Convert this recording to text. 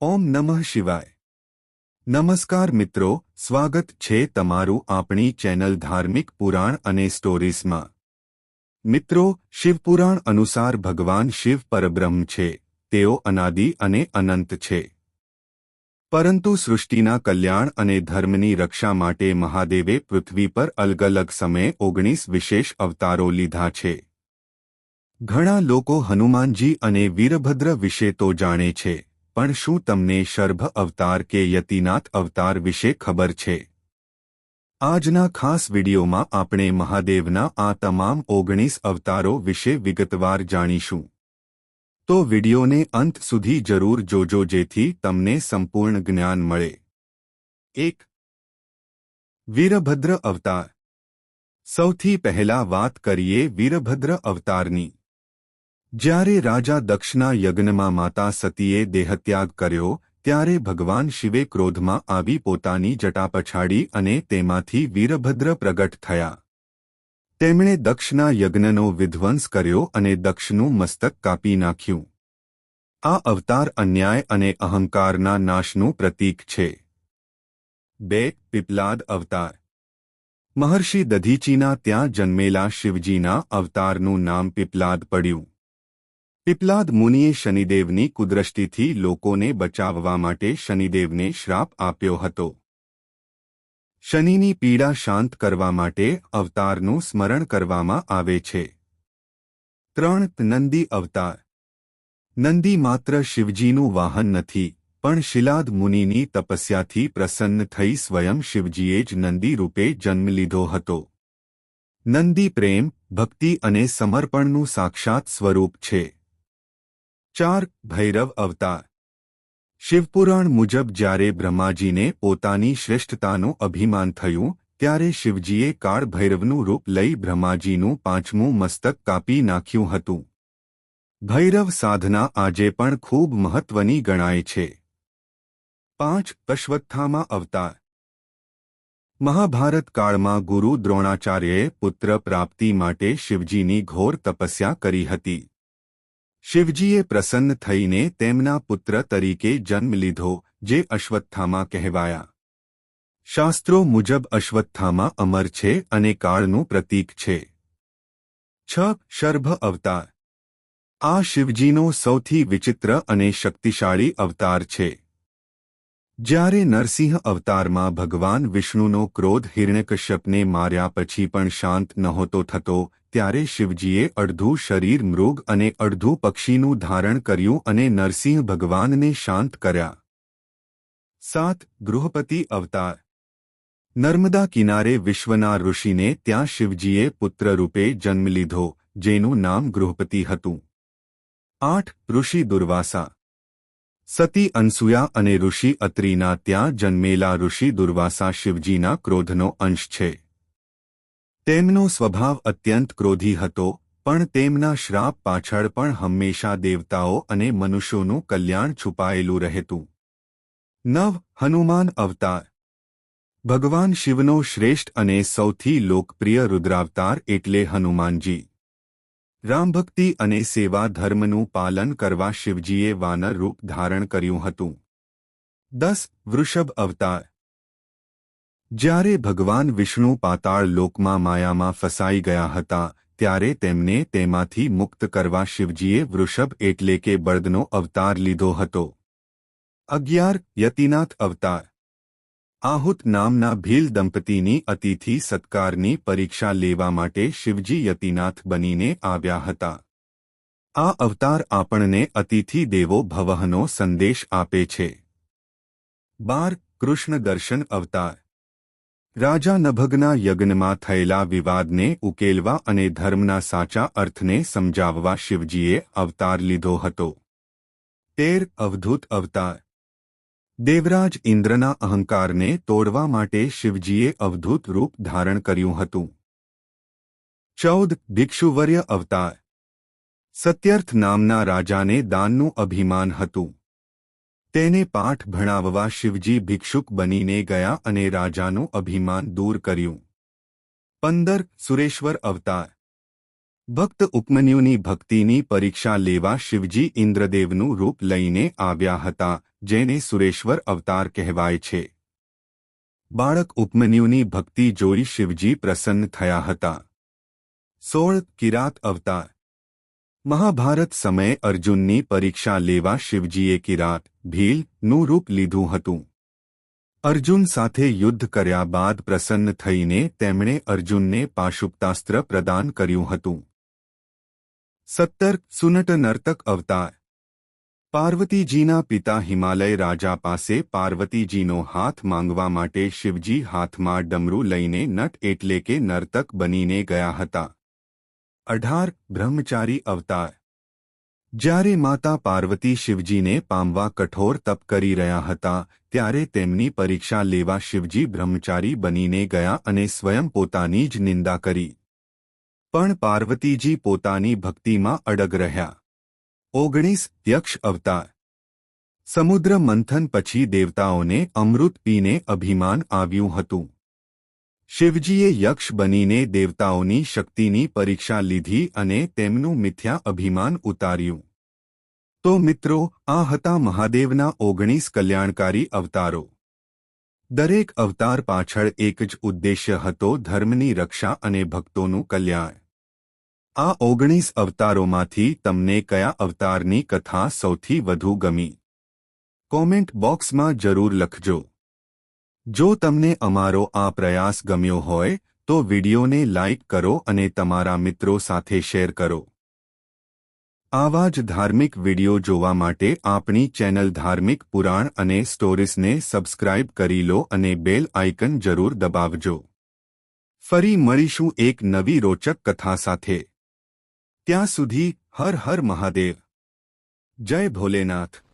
ઓમ નમઃ શિવાય. નમસ્કાર મિત્રો, સ્વાગત છે તમારું આપણી ચેનલ ધાર્મિક પુરાણ અને સ્ટોરીઝમાં. મિત્રો, શિવપુરાણ અનુસાર ભગવાન શિવ પરબ્રહ્મ છે, તેઓ અનાદિ અને અનંત છે. પરંતુ સૃષ્ટિના કલ્યાણ અને ધર્મની રક્ષા માટે મહાદેવે પૃથ્વી પર અલગ અલગ સમયે ઓગણીસ વિશેષ અવતારો લીધા છે. ઘણા લોકો હનુમાનજી અને વીરભદ્ર વિશે તો જાણે છે. પણ શું તમને શર્ભ અવતાર કે યતિનાથ અવતાર વિશે ખબર છે? આજના ખાસ વિડીયોમાં આપણે મહાદેવના આ તમામ ઓગણીસ અવતારો વિશે વિગતવાર જાણીશું. તો વિડીયોને અંત સુધી જરૂર જોજો જેથી તમને સંપૂર્ણ જ્ઞાન મળે. એક. વીરભદ્ર અવતાર. સૌથી પહેલા વાત કરીએ વીરભદ્ર અવતારની. જ્યારે રાજા દક્ષના યજ્ઞમાં માતા સતીએ દેહત્યાગ કર્યો, ત્યારે ભગવાન શિવે ક્રોધમાં આવી પોતાની જટા પછાડી અને તેમાંથી વીરભદ્ર પ્રગટ થયા. તેમણે દક્ષના યજ્ઞનો વિધ્વંસ કર્યો અને દક્ષનું મસ્તક કાપી નાખ્યું. આ અવતાર અન્યાય અને અહંકારના નાશનું પ્રતીક છે. બે, પીપલાદ અવતાર. મહર્ષિ દધીચીના ત્યાં જન્મેલા શિવજીના અવતારનું નામ પીપલાદ પડ્યું. પીપલાદ મુનિએ શનિદેવની કુદ્રષ્ટિથી લોકોને બચાવવા માટે શનિદેવને શ્રાપ આપ્યો હતો. શનિની પીડા શાંત કરવા માટે અવતારનું સ્મરણ કરવામાં આવે છે. ત્રણ નંદી અવતાર. નંદી માત્ર શિવજીનું વાહન નથી, પણ શિલાદ મુનિની તપસ્યાથી પ્રસન્ન થઈ સ્વયં શિવજીએ જ નંદી રૂપે જન્મ લીધો હતો. નંદી પ્રેમ, ભક્તિ અને સમર્પણનું સાક્ષાત સ્વરૂપ છે. ચાર ભૈરવ અવતાર. શિવપુરાણ મુજબ જ્યારે બ્રહ્માજીને પોતાની શ્રેષ્ઠતાનું અભિમાન થયું, ત્યારે શિવજીએ કાળ ભૈરવનું રૂપ લઈ બ્રહ્માજીનું પાંચમું મસ્તક કાપી નાખ્યું હતું. ભૈરવ સાધના આજે પણ ખૂબ મહત્વની ગણાય છે. પાંચ અશ્વત્થામાં અવતાર. મહાભારત કાળમાં ગુરુ દ્રોણાચાર્યએ પુત્ર પ્રાપ્તિ માટે શિવજીની ઘોર તપસ્યા કરી હતી. શિવજીએ પ્રસન્ન થઈને તેમના પુત્ર તરીકે જન્મ લીધો, જે અશ્વત્થામા કહેવાયા. શાસ્ત્રો મુજબ અશ્વત્થામા અમર છે અને કાળનું પ્રતીક છે. છ શર્ભ અવતાર. આ શિવજીનો સૌથી વિચિત્ર અને શક્તિશાળી અવતાર છે. જ્યારે નરસિંહ અવતારમાં ભગવાન વિષ્ણુનો ક્રોધ હિરણ્યકશ્યપને માર્યા પછી પણ શાંત નહોતો થતો, ત્યારે શિવજીએ અડધું શરીર મૃગ અને અડધું પક્ષીનું ધારણ કર્યું અને નરસિંહ ભગવાનને શાંત કર્યા. સાત ગૃહપતિ અવતાર. નર્મદા કિનારે વિશ્વના ઋષિને ત્યાં શિવજીએ પુત્ર રૂપે જન્મ લીધો, જેનું નામ ગૃહપતિ હતું. આઠ, ઋષિ દુર્વાસા. સતી અનસુયા અને ઋષિ અત્રિના ત્યાં જન્મેલા ઋષિ દુર્વાસા શિવજીના ક્રોધનો અંશ છે. તેમનો સ્વભાવ અત્યંત ક્રોધી હતો, પણ તેમના શ્રાપ પાછળ પણ હંમેશા દેવતાઓ અને મનુષ્યોનું કલ્યાણ છુપાયેલું રહેતું. નવ હનુમાન અવતાર. ભગવાન શિવનો શ્રેષ્ઠ અને સૌથી લોકપ્રિય રુદ્રાવતાર એટલે હનુમાનજી. રામભક્તિ અને સેવા ધર્મનું પાલન કરવા શિવજીએ વાનર રૂપ ધારણ કર્યું હતું. દસ વૃષભ અવતાર. જ્યારે ભગવાન વિષ્ણુ પાતાળ લોકમાં માયામાં ફસાઈ ગયા હતા, ત્યારે તેમને તેમાંથી મુક્ત કરવા શિવજીએ વૃષભ એટલે કે બળદનો અવતાર લીધો હતો. અગિયાર યતિનાથ અવતાર. આહુત નામના ભીલ દંપતીની અતિથિ સત્કારની પરીક્ષા લેવા માટે શિવજી યતિનાથ બનીને આવ્યા હતા. આ અવતાર આપણને અતિથિ દેવો ભવહનો સંદેશ આપે છે. બાર, કૃષ્ણ દર્શન અવતાર. રાજા નભગના યજ્ઞમાં થયેલા વિવાદને ઉકેલવા અને ધર્મના સાચા અર્થને સમજાવવા શિવજીએ અવતાર લીધો હતો. તેર, અવધૂત અવતાર. દેવરાજ ઇન્દ્રના અહંકારને તોડવા માટે શિવજીએ અવધૂત રૂપ ધારણ કર્યું હતું. ચૌદ ભિક્ષુવર્ય અવતાર. સત્યર્થ નામના રાજાને દાનનું અભિમાન હતું. તેને પાઠ ભણાવવા શિવજી ભિક્ષુક બનીને ગયા અને રાજાનું અભિમાન દૂર કર્યું. પંદર સુરેશ્વર અવતાર. ભક્ત ઉપમન્યુની ભક્તિની પરીક્ષા લેવા શિવજી ઇન્દ્રદેવનું રૂપ લઈને આવ્યા હતા, જેને સુરેશ્વર અવતાર કહેવાય છે. બાળક ઉપમન્યુની ભક્તિ જોઈ શિવજી પ્રસન્ન થયા હતા. સોળ કિરાત અવતાર. મહાભારત સમયે અર્જુનની પરીક્ષા લેવા શિવજીએ કિરાત, ભીલનું રૂપ લીધું હતું. અર્જુન સાથે યુદ્ધ કર્યા બાદ પ્રસન્ન થઈને તેમણે અર્જુનને પાશુપતાસ્ત્ર પ્રદાન કર્યું હતું. સત્તર સુનટ નર્તક અવતાર. પાર્વતીજીના પિતા હિમાલય રાજા પાસે પાર્વતીજીનો હાથ માંગવા માટે શિવજી હાથમાં ડમરું લઈને નટ એટલે કે નર્તક બનીને ગયા હતા. અઢાર બ્રહ્મચારી અવતાર. જ્યારે માતા પાર્વતી શિવજીને પામવા કઠોર તપ કરી રહ્યા હતા, ત્યારે તેમની પરીક્ષા લેવા શિવજી બ્રહ્મચારી બનીને ગયા અને સ્વયં પોતાની જ નિંદા કરી. પણ પાર્વતીજી પોતાની ભક્તિમાં અડગ રહ્યા. ઓગણીસ યક્ષ અવતાર. સમુદ્ર મંથન પછી દેવતાઓને અમૃત પીને અભિમાન આવ્યું હતું. શિવજીએ યક્ષ બનીને દેવતાઓની શક્તિની પરીક્ષા લીધી અને તેમનું મિથ્યા અભિમાન ઉતાર્યું. તો મિત્રો, આ હતા મહાદેવના ઓગણીસ કલ્યાણકારી અવતારો. દરેક અવતાર પાછળ એક જ ઉદ્દેશ્ય હતો ધર્મની રક્ષા અને ભક્તોનું કલ્યાણ. આ ઓગણીસ અવતારોમાંથી તમને કયા અવતારની કથા સૌથી વધુ ગમી? કોમેન્ટ બોક્સમાં જરૂર લખજો. જો તમને અમારો આ પ્રયાસ ગમ્યો હોય, તો વિડિયોને લાઇક કરો અને તમારા મિત્રો સાથે શેર કરો. આવા જ ધાર્મિક વિડિયો જોવા માટે આપણી ચેનલ ધાર્મિક પુરાણ અને સ્ટોરીઝને સબસ્ક્રાઇબ કરી લો અને બેલ આઇકન જરૂર દબાવજો. ફરી મળીશું એક નવી રોચક કથા સાથે. ત્યાં સુધી હર હર મહાદેવ. જય ભોલેનાથ.